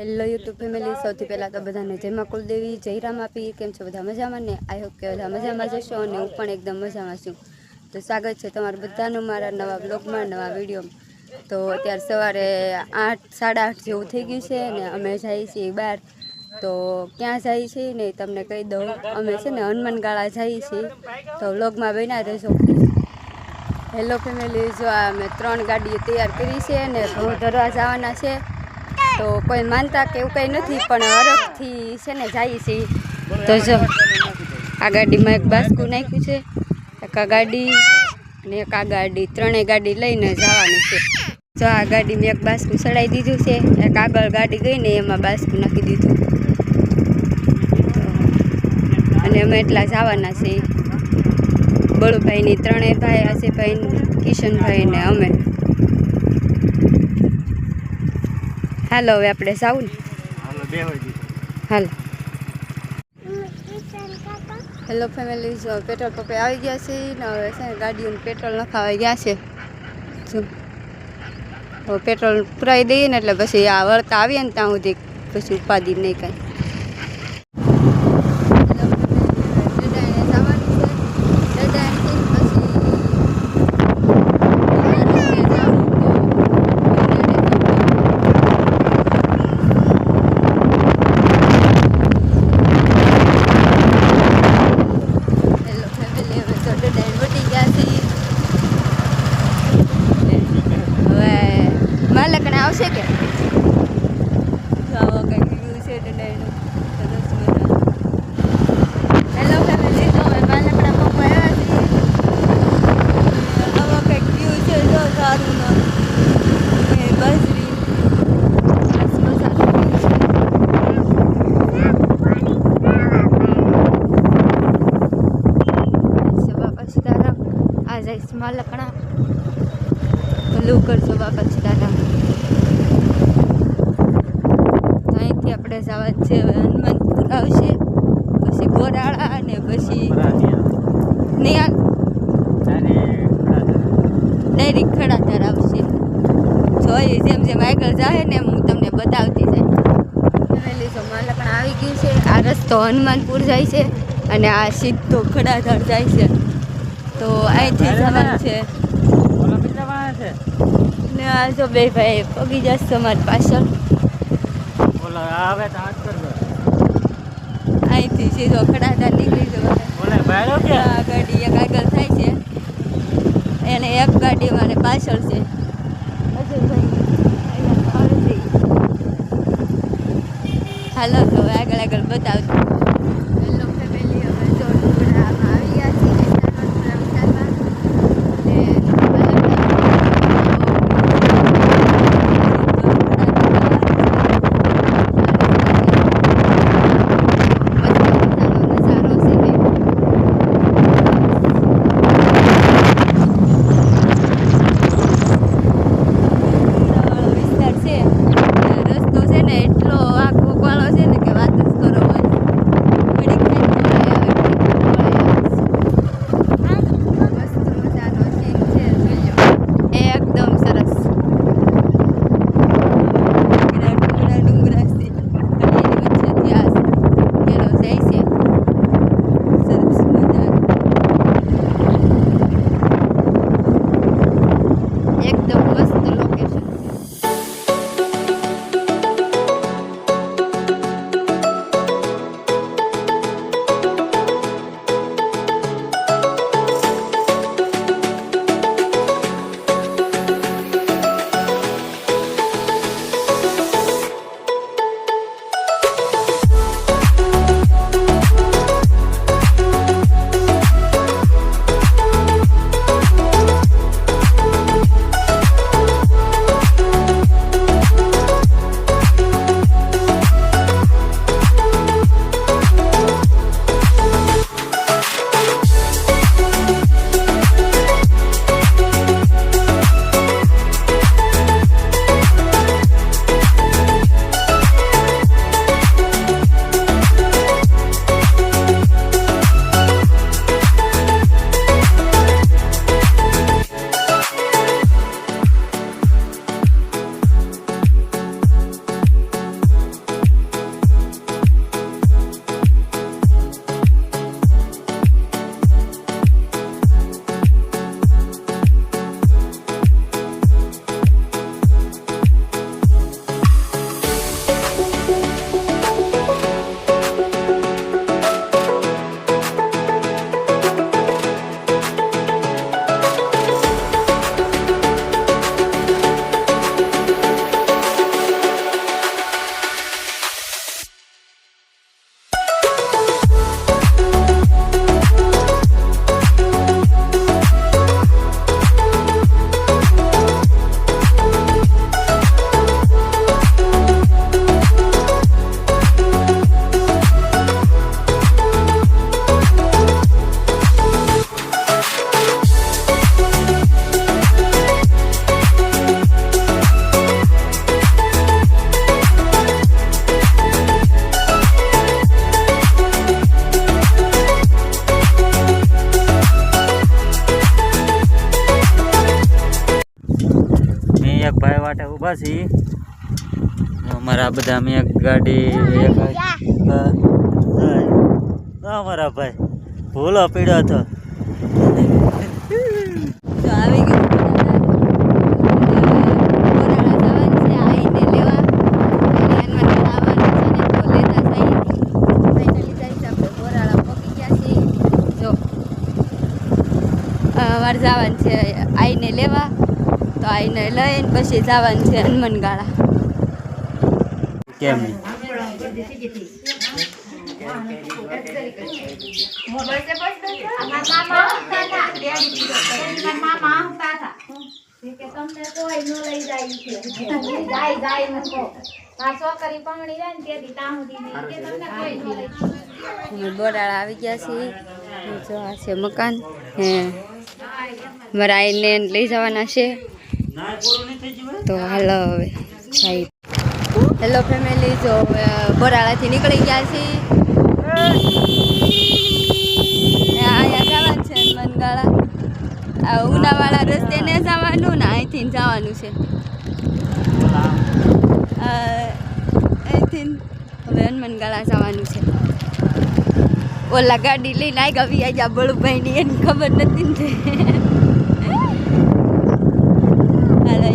Hello YouTube family સૌથી પહેલાં તો બધાને જયમાં કુલદેવી જયરામ આપી. કેમ છો બધા મજામાં ને? આઈ હોપ કે બધા મજામાં જશો અને હું પણ એકદમ મજામાં છું. તો સ્વાગત છે તમારું બધાનું મારા નવા બ્લોગમાં નવા વિડીયોમાં. તો અત્યારે સવારે આઠ, સાડા આઠ જેવું થઈ ગયું છે ને અમે જઈએ છીએ બહાર તો ક્યાં જઈએ છીએ ને તમને કહી દઉં. અમે છે ને હનુમાનગાળા જઈએ છીએ. તો વ્લોગમાં બન્યા રહેજો. હેલો ફેમિલી જો અમે ત્રણ ગાડીઓ તૈયાર કરી છે ને ધરવા જવાના છે. તો કોઈ માનતા કે એવું કંઈ નથી, પણ હરખથી છે ને જાય છે. તો જો, આ ગાડીમાં એક બાસ્કું નાખ્યું છે, એક આ ગાડી અને એક આ ગાડી, ત્રણેય ગાડી લઈને જવાની છે. જો આ ગાડીમાં એક બાસ્કું ચડાવી દીધું છે, એક આગળ ગાડી ગઈ ને એમાં બાસ્કું નાખી દીધું. અને અમે એટલા જવાના છે બળુભાઈની ત્રણેય ભાઈ આસિફભાઈ કિશનભાઈ ને અમે. હાલો હવે આપણે જાવું ને. હાલો હાલ. હેલો ફેમિલી જો પેટ્રોલ પંપે આવી ગયા છે ને હવે છે ને ગાડીઓને પેટ્રોલ નખાવા ગયા છે. જો હવે પેટ્રોલ પુરાવી દઈએ ને એટલે પછી આ વળતા આવીએ ને ત્યાં સુધી પછી ઉપાધિ નહીં કાંઈ હેલો ફેમિલી હવે તો ડેડ વટી ગયા છીએ હવે માલકને આવશે કે આવો કંઈક વ્યૂ છે ડેડાઈનું સરસ મજાનું હેલો ફેમિલી તો હવે માલકડા પપ્પા આવ્યા છીએ આવો કંઈક વ્યૂ છે જો સારું નો એ બાજરી સરસ મજાનું view છે છે બાપા સીતારામ આ જઈશ માલકણા કરજો બાપા સીતારામ અહીંથી આપણે જવા છે હનુમાનપુર આવશે. પછી ગોરાળા અને પછી નિહાલ. ડાયરેક્ટ ખડાધાર આવશે. જોઈએ જેમ જેમ આગળ જાય ને એમ હું તમને બતાવતી જાય. ફેમિલી તો આવી ગયું છે. આ રસ્તો હનુમાનપુર જાય છે અને આ સીધો ખડાધાર જાય છે. તો અહીંથી જવાનું છે. ને આ જો બે ભાઈ પગી જશે અમારી પાછળ. અહીંથી સીધો ખડાધાર નીકળી જવાનું. આ ગાડી એક આગળ થાય છે. એને એક ગાડી મારે પાછળ છે. આવે છે. હાલો તો આગળ આગળ બતાવજો. છીએ અમારા બધા મેં એક ગાડી અમારા ભાઈ. ભૂલો પીડ્યો હતો. તો આવી ગયું જવાનું છે આઈને લેવા. અને હનુમાન આવવાનું છે ને તો લેતા થઈ ફાઇનલી જાય છે આપણે બોરાળા પહોંચી ગયા છીએ જો અમારે જવાનું છે આઈને લેવા તો આઈને લઈને પછી જવાનું છે હનુમાનગાળા. કેમ? બોરાળા આવી ગયા છીએ. જો આ છે મકાન. હે. મારા આઈને લઈ જવાના છે. તો હાલો હવે હેલો ફેમિલી જો બોરાળાથી નીકળી ગયા છીએ. અહીંયા જવાનું છે હનુમાનગાળા ઉનાવાળા રસ્તે ને જવાનું ને અહીંથી જવાનું છે. અહીંથી હવે હનુમાનગાળા જવાનું છે. ઓલા ગાડી લઈને આવી ગયા બળુભાઈની, એની ખબર નથી ને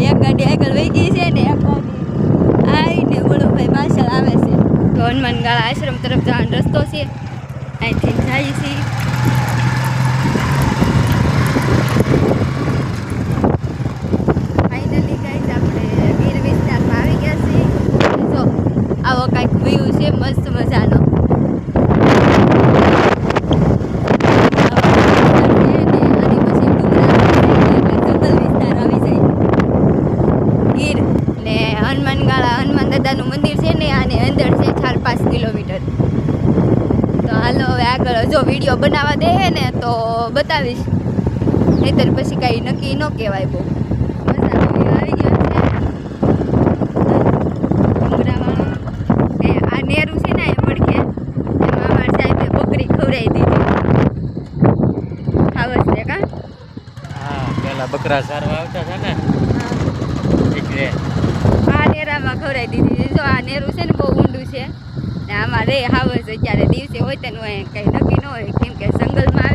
એક ગાડી આગળ વહી ગઈ છે ને એક ગાડી આવીને બળુભાઈ પાછળ આવે છે. તો હનુમાન ગાળા આશ્રમ તરફ જવાનો રસ્તો છે. અહીંથી જાય છે. આવી ગયા છીએ. જો, આવો કાંઈક વ્યૂ છે, મસ્ત મજાનો ગીર ને હનુમાનગાળા હનુમાન દાદાનું મંદિર છે ને આની અંદર છે ચાર પાંચ કિલોમીટર તો હાલો હવે આગળ જો વીડિયો દે હે ને તો બતાવીશ. નહીતર પછી કાંઈ નક્કી ન કહેવાય બહુ. નેરું છે. ને પડખે એમાં અમારે સાહેબે બકરી ખવડાવી દીધી. ખાવસ છે કા? હા પેલા બકરા સારવા આવતા હતા ને. એટલે આ નેરામાં ખવડાવી દીધી. જો આ નેરું છે ને બહુ ઊંડું છે. ને આમાં રે હાવસ અત્યારે દિવસે હોય તેનું કંઈ નક્કી ન હોય કેમ કે જંગલમાં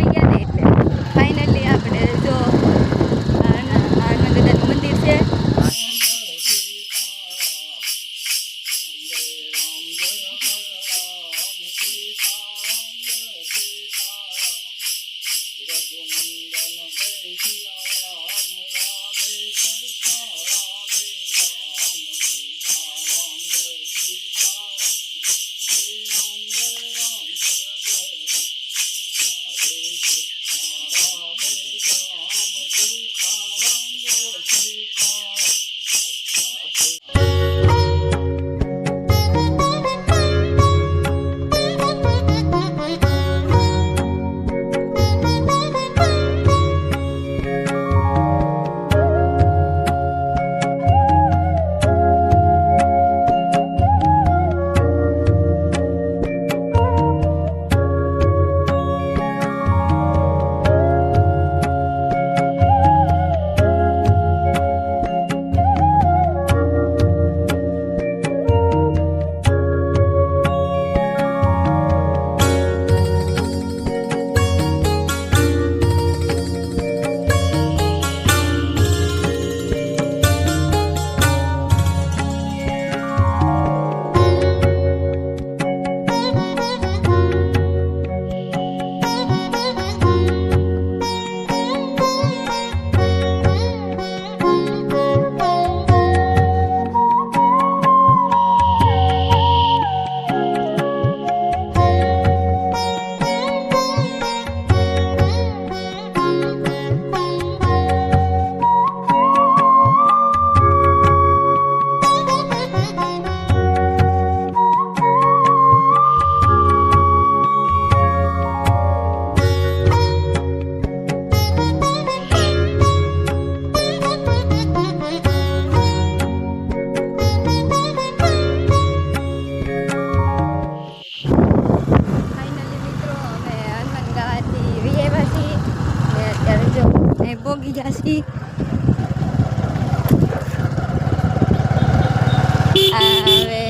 હવે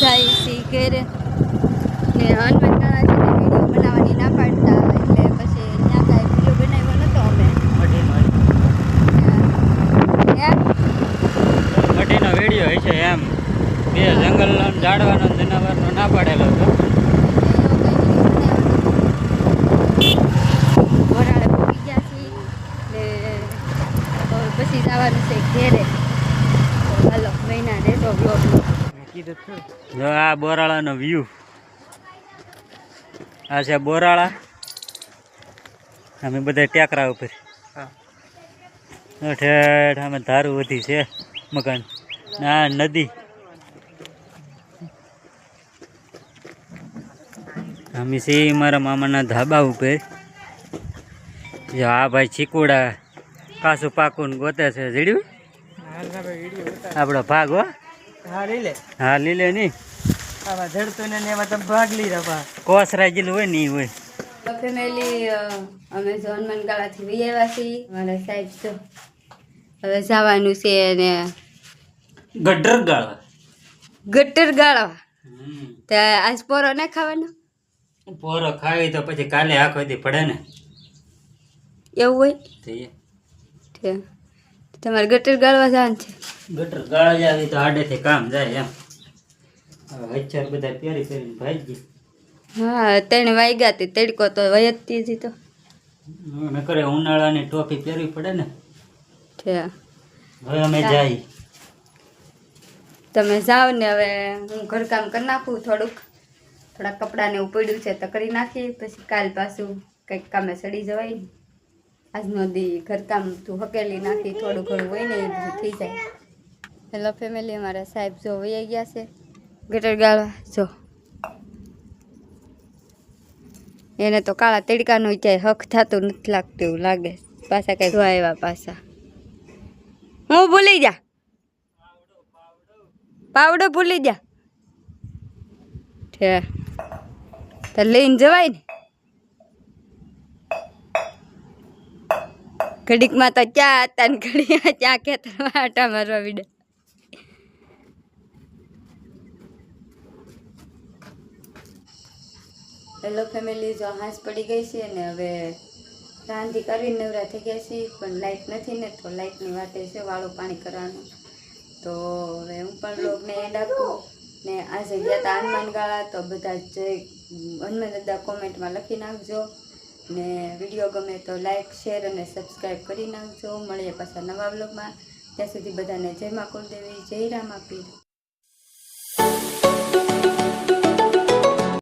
જાય સી ઘેરે ને હનુમાન દાદાજીને વીડિયો બનાવવાની ના પાડતા એટલે પછી ત્યાં કાંઈ વીડિયો બનાવ્યો નહોતો અમે. મઢીનો વીડિયો છે એમ. બે જંગલનો જાડવાનો જનાવરનો ના પડેલો હતો. આ બોરાળાનો વ્યૂ આ છે બોરાળા. અમે બધા ટેકરા ઉપર. ઠેઠ અમે ધારું વધી છે મકાન. ને આ નદી. અમે છીએ મારા મામાના ધાબા ઉપર. જો આ ભાઈ ચીકુડા કાસું પાકું ને ગોતે છે જીડ્યું આપણો ભાગ હો. હા લઈ લે. હા લીલે નહીં આવા જડતું ને એમાં તમે ભાગ લઈ રહ્યા કોસરા જેલું હોય ને ઈ હોય. ફેમિલી અમે જો હનુમાન ગાળાથી વી આવ્યા છીએ. મારા સાહેબ તો હવે જવાનું છે ને ગટર ગાળા ગટર ગાળા તે આજ પોરો ના ખાવાનો? પોરો ખાવી તો પછી કાલે આખો દી પડે ને. એવું હોય? તો એ. છે તમારે ગટર ગાળવા જવાનું છે? ગટર ગાળવા જાય તો આડેથી કામ જાય એમ. હચ્ચાર બધા પહેરી પહેરીને ભાજી હા ત્રણ વાગ્યા હતી તડકો તો વયતી હતી તો. ન કરે ઉનાળાની ટોપી પહેરવી પડે ને. છે. હવે અમે જાય. તમે જાઓ ને હવે હું ઘરકામ કરી નાખું થોડુંક. થોડાક કપડાને એવું પડ્યું છે તો કરી નાખી પછી કાલ પાછું કંઈક કામે સડી જવાય. ને આજનો દી ઘરકામ તું હકેલી નાખી, થોડું ઘણું હોય ને એ થઈ જાય. હેલો ફેમિલી અમારા સાહેબ જો વૈયા ગયા છે. ગટર ગાળવા જો. એને તો કાળા તડકાનું ક્યાંય હક થતું નથી લાગતું એવું લાગે. પાછા કઈ ધોવા આવ્યા પાછા. હું ભૂલી જા પાવડો ભૂલી જા છે તો લઈને જવાય ને? ઘડીકમાં તો ક્યાં હતા ને ઘડી ક્યાં ખેતરમાં આટા મારવા વિડે હેલો ફેમિલી જો હાંસ પડી ગઈ છે ને હવે રાંધી કરીને નવરા થઈ ગયા છીએ, પણ લાઇટ નથી ને તો લાઈટની વાતે છે વાળું પાણી કરવાનું. તો હવે હું પણ લોગને એડ આપું. ને આજે ગયા હતા હનુમાન ગાળા તો બધા જય હનુમાન દાદા કોમેન્ટમાં લખી નાખજો. ને વીડિયો ગમે તો લાઈક, શેર અને સબસ્ક્રાઈબ કરી નાખજો. મળીએ પાછા નવા બ્લોગમાં ત્યાં સુધી બધાને જય મા કુલદેવી, જય રામ આપી.